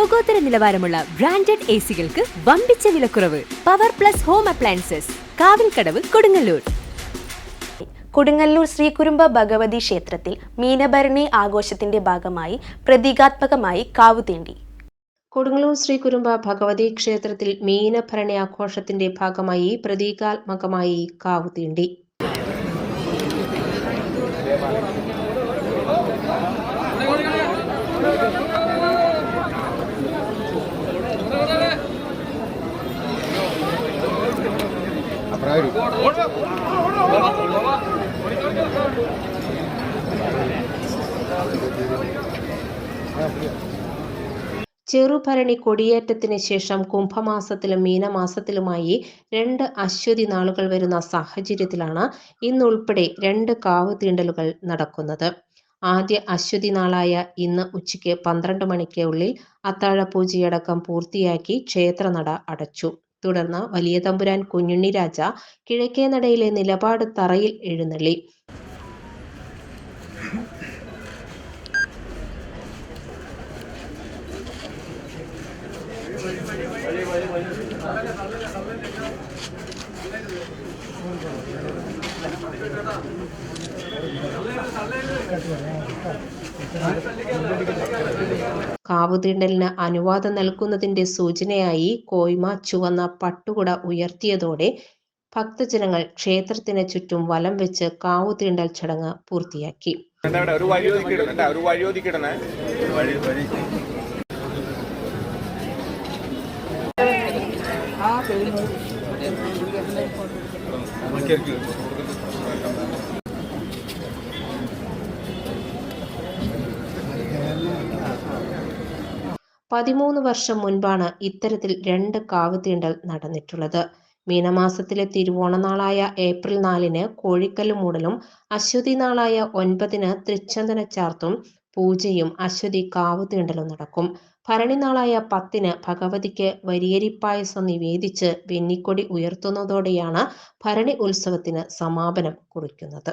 ലോകോത്തര നിലവാരമുള്ള branded A സികൾക്ക് വമ്പിച്ച വിലക്കുറവ്. Power plus home appliances Kavilkadavu Kodungallur. Kodungallur Sreekurumba Bhagavathi ക്ഷേത്രത്തിൽ മീനഭരണി ആഘോഷത്തിന്റെ ഭാഗമായി പ്രതീകാത്മകമായി കാവുതേണ്ടി കൊടുങ്ങല്ലൂർ ശ്രീകുരുമ്പ ഭഗവതി ക്ഷേത്രത്തിൽ മീനഭരണി ആഘോഷത്തിന്റെ ഭാഗമായി പ്രതീകാത്മകമായി കാവ് ചെറുഭരണി കൊടിയേറ്റത്തിന് ശേഷം കുംഭമാസത്തിലും മീനമാസത്തിലുമായി രണ്ട് അശ്വതി നാളുകൾ വരുന്ന സാഹചര്യത്തിലാണ് ഇന്നുൾപ്പെടെ രണ്ട് കാവ് തീണ്ടലുകൾ നടക്കുന്നത്. ആദ്യ അശ്വതി നാളായ ഇന്ന് ഉച്ചയ്ക്ക് പന്ത്രണ്ട് മണിക്ക് ഉള്ളിൽ അത്താഴ പൂർത്തിയാക്കി ക്ഷേത്രനട അടച്ചു. തുടർന്ന് വലിയ തമ്പുരാൻ കുഞ്ഞുണ്ണി രാജ കിഴക്കേ നടയിലെ നിലപാട് തറയിൽ എഴുന്നള്ളി. കാവുതീണ്ടലിന് അനുവാദം നൽകുന്നതിന്റെ സൂചനയായി കോയ്മ ചുവന്ന പട്ടുകുട ഉയർത്തിയതോടെ ഭക്തജനങ്ങൾ ക്ഷേത്രത്തിന് ചുറ്റും വലം വെച്ച് കാവുതീണ്ടൽ ചടങ്ങ് പൂർത്തിയാക്കി. ഒരു വഴി ഒതുക്കിയിടണം കേട്ടോ ഒരു വഴി ഒതുക്കിയിടണേ വഴി വഴി പതിമൂന്ന് വർഷം മുൻപാണ് ഇത്തരത്തിൽ രണ്ട് കാവുതീണ്ടൽ നടന്നിട്ടുള്ളത്. മീനമാസത്തിലെ തിരുവോണനാളായ ഏപ്രിൽ നാലിന് കോഴിക്കല്ല് മൂടലും അശ്വതി നാളായ ഒൻപതിന് തൃച്ചന്ദന ചാർത്തും പൂജയും അശ്വതി കാവുതീണ്ടലും നടക്കും. ഭരണി നാളായ പത്തിന് ഭഗവതിക്ക് വരിയരിപ്പായസം നിവേദിച്ച് വെന്നിക്കൊടി ഉയർത്തുന്നതോടെയാണ് ഭരണി ഉത്സവത്തിന് സമാപനം കുറിക്കുന്നത്.